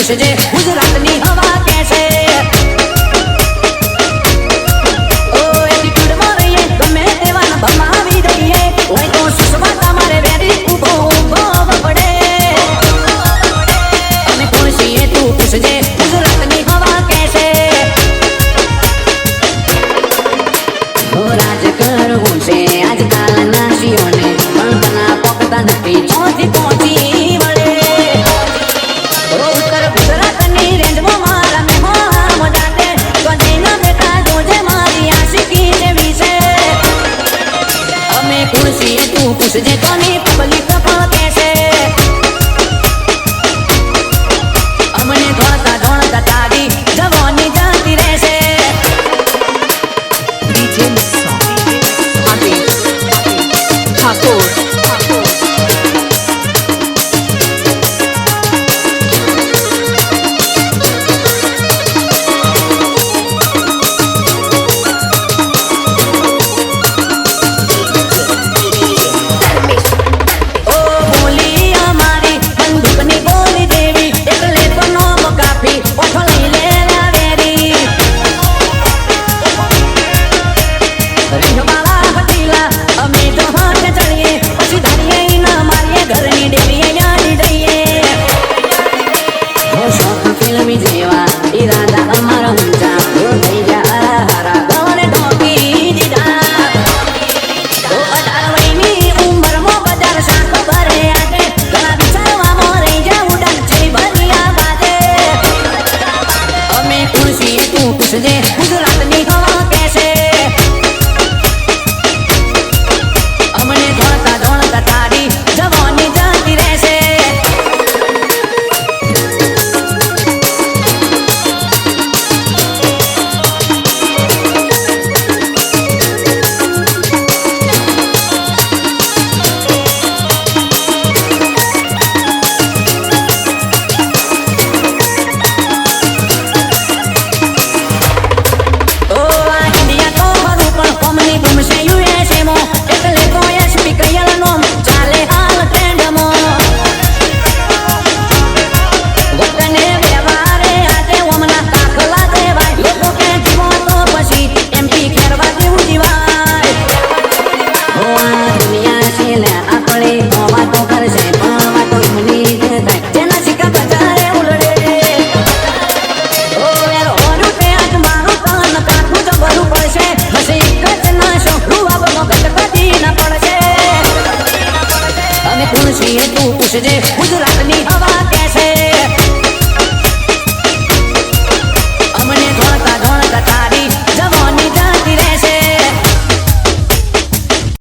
પૂછજે, ગુજરાતની હવા કેસે? ઓ એટીટ્યુડમાં રહીએ, ગમે એવાને ભમાવી દઈએ હોય તો સુષમા તમારે વેરી ઊભો પડે. અમે કોણ છીએ તું પૂછજે, ગુજરાતની હવા કેસે? ઓ, રાજ કરવું છે આજકાલના શિયોને પણ બના પોકતા નથી ચોથી तुझे तो नहीं અમને ધોતા ધોણતા તારી જવાની જાતી રહેશે ડીજે 直接 અને તુલસી તું પૂછજે ગુજરાતની હવા કેસે?